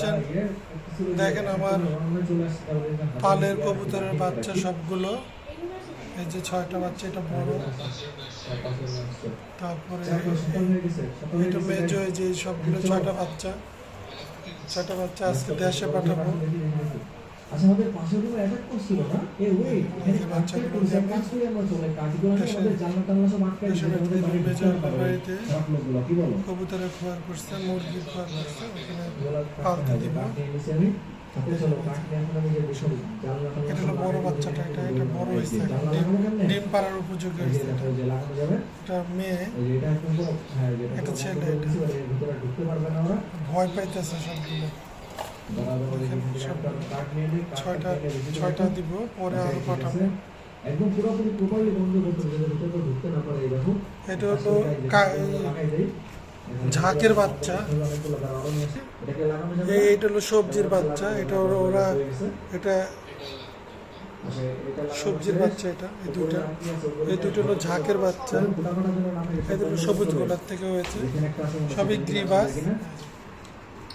পাচ্ছেন দেখেন আমার পালের কবুতরের বাচ্চা সবগুলো, এই যে ছয়টা বাচ্চা, এটা বড়। তারপরে এটা মেজো এই যে সবগুলো ছয়টা বাচ্চা ছয়টা বাচ্চা আজকে দেশে পাঠাবো। আচ্ছা আমাদের পাশে কোনো অ্যাটাক করছিল না এ ওই এখানে বাচ্চাগুলো বাচ্চাগুলো কাজ করে আমরা চলে কাজগুলো আমাদের জানলা টানলা সব আটকায় দেশে আমাদের বাড়ি বেজে ঢুকতে আমার পারে। বাড়িতে লোকগুলো, কি বলো? কবুতরের খোয়ার করছে মুরগির খোয়ার করছে ওখানে পালতে দিব কাজ নিয়ে নিছি আমি। সাথে চলো, কাজ নিয়ে এখন বসে জানলা টানলা এটা বড় বাচ্চাটা এটা এটা বড় ডিম পাড়ার উপযোগী এটা। এটা মেয়ে এটা হ্যাঁ, ছেলে এটা। ভয় পাইতেছে সবগুলো ছয়টা ছয়টা। দিব পরে আরও ঠিক পাঠাবো। একদম পুরোপুরি প্রপারলি বন্ধ করতে হবে যাতে ভিতরে ঢুকতে না পারে এই এটা হলো ঝাঁকের বাচ্চা। এটা হলো সবজির বাচ্চা এটা ওরা ওরা এটা সবজির বাচ্চা এটা এই দুটা এই দুটো হলো ঝাঁকের বাচ্চা। এই দুটো সবুজ গোলার থেকে হয়েছে। সবই গ্রিবাস।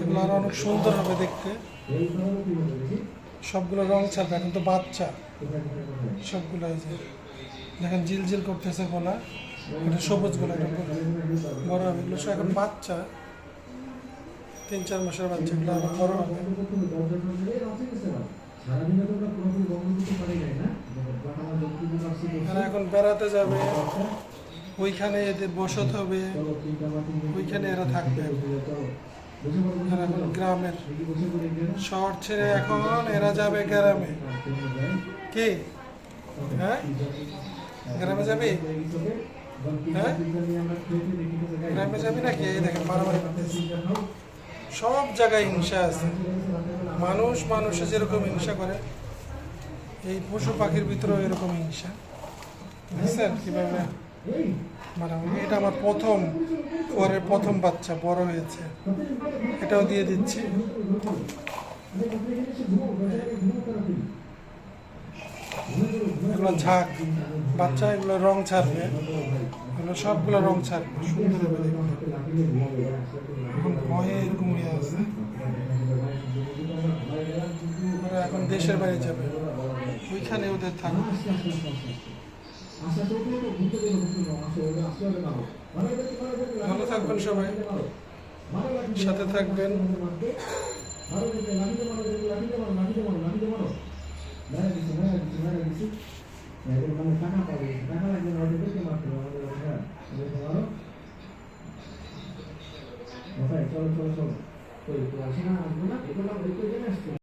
এগুলো আরও অনেক সুন্দর হবে দেখতে। সবগুলো রং ছাড়বে এখন তো বাচ্চা। সবগুলো এই দেখেন জিলজিল করতেছে গলা। এটা সবুজ গলা, এটা বড়- হবে, এগুলো এখন বাচ্চা। তিন, চার মাসের বাচ্চা, এগুলো আরও বড় হবে। এখন বেড়াতে যাবে। ওইখানে এদের বসত হবে। ওইখানে এরা থাকবে। এরা গ্রামের শহর ছেড়ে এখন এরা যাবে গ্রামে। কি? হ্যাঁ? গ্রামে যাবি? হ্যাঁ? গ্রামে যাবি নাকি? এই দেখেন মারামারি সব জায়গায় হিংসা আছে। মানুষ মানুষে যেরকম হিংসা করে, এই পশু পাখির ভিতরেও এরকম হিংসা। বুঝছেন কীভাবে? মারামারি এটা আমার প্রথম পরের প্রথম বাচ্চা, বড় হয়েছে। এটাও দিয়ে দিচ্ছি। এগুলো ঝাঁক। বাচ্চা এগুলো রং ছাড়বে। এগুলো সবগুলো রং ছাড়বে। সুন্দর হবে এখন ভয়ে এরকম আছে। এখন দেশের বাইরে যাবে। ওইখানে ওদের থাকবে ভালো থাকবেন সবাই সাথে থাকবেন চলো চলো চলো আসব না